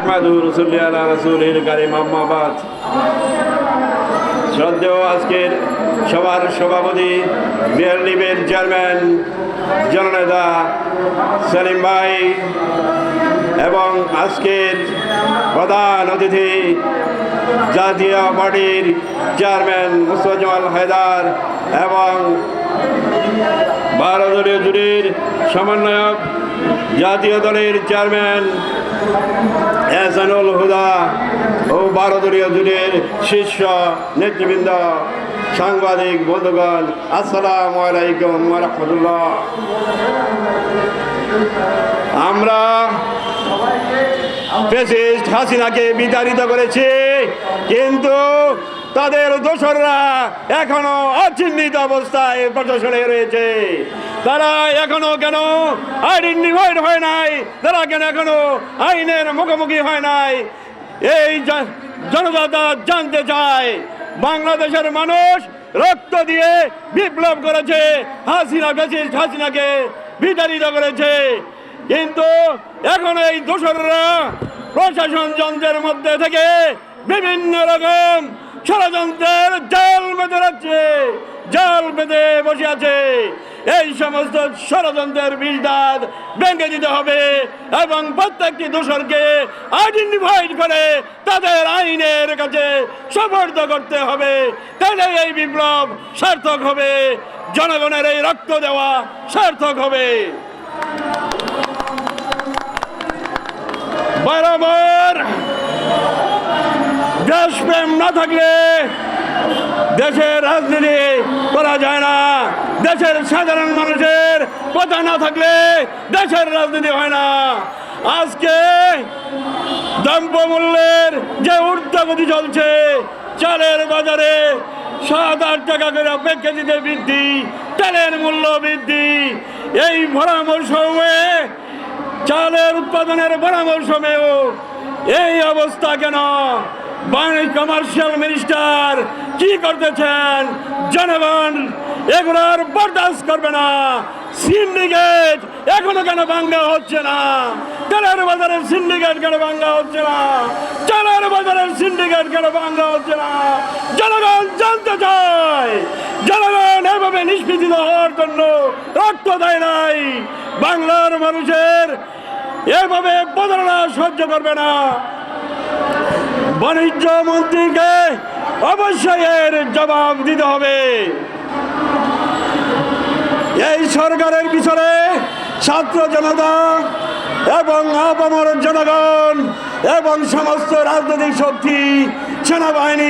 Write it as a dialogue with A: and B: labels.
A: নাহমাদু রসুল্লি আল্লাহ রসুলের কারিম আম্মাবাদ শ্রদ্ধেয় আজকের সবার সভাপতি বিএলডিবের চেয়ারম্যান, জননেতা সেলিম ভাই এবং আজকের প্রধান অতিথি জাতীয় পার্টির চেয়ারম্যান মুস্তফাজমাল হায়দার এবং দলীয় জুরির সমন্বয়ক জাতীয় দলের চেয়ারম্যান এহসানুল হুদা ও দলীয় জুরির শীর্ষ নেতৃবৃন্দ, সাংবাদিক, বন্ধুগণ, আসসালামু আলাইকুম রহমতুল্লাহ। আমরা হাসিনাকে বিতাড়িত করেছি, কিন্তু তাদের দোসররা এখনও অচিহ্নিত অবস্থায় প্রশাসনে রয়েছে। তারা এখনও কেন আইডেন্টিফাইড হয় নাই? তারা কেন এখনও আইনের মুখোমুখি হয় নাই? এই জনতা জানতে চায়, বাংলাদেশের মানুষ রক্ত দিয়ে বিপ্লব করেছে, হাসিনা ফেসিস্ট হাসিনাকে বিতাড়িত করেছে। কিন্তু এখন এই দোসররা প্রশাসন যন্ত্রের মধ্যে থেকে বিভিন্ন রকম ষড়যন্ত্রের জাল বেঁধে রাখছে, জাল বেঁধে বসে আছে। এই সমস্ত ষড়যন্ত্রের বীজদাদ ভেঙে দিতে হবে এবং প্রত্যেকটি দোষরকে আইডেন্টিফাইড করে তাদের আইনের কাছে সমর্থ করতে হবে। তাহলে এই বিপ্লব সার্থক হবে, জনগণের এই রক্ত দেওয়া সার্থক হবে। বরাবর দেশপ্রেম না থাকলে দেশের রাজনীতি করা যায় না। দেশের সাধারণ মানুষের কথা না থাকলে দেশের রাজনীতি হয় না। আজকে দ্রব্যমূল্যের যে ঊর্ধ্বগতি চলছে, চালের বাজারে সাত আট টাকা করে অপেক্ষা দিতে বৃদ্ধি, তেলের মূল্য বৃদ্ধি, এই ভরা মৌসুমে চালের উৎপাদনের বড় মৌসুমেও এই অবস্থা কেন? বাণিজ্য কমার্শিয়াল মিনিস্টার কি করতেছেন? জনগণ, এগুলোর বরদাস্ত করবে না। সিন্ডিকেট এখনও কেন ভাঙ্গা হচ্ছে না? তেলের বাজারের সিন্ডিকেট কেন ভাঙ্গা হচ্ছে না? চালের বাজারের সিন্ডিকেট কেন ভাঙ্গা হচ্ছে না? জনগণ জানতে চায়। জনগণ এভাবে নিষ্পৃতিত হওয়ার জন্য রক্ত দেয় নাই। বাংলার মানুষের এভাবে প্রতারণা সহ্য করবে না। বাণিজ্য মন্ত্রীকে অবশ্যই এর জবাব দিতে হবে। এই সরকারের পিছনে ছাত্র জনতা এবং আপামর জনগণ এবং সমস্ত রাজনৈতিক শক্তি, সেনাবাহিনী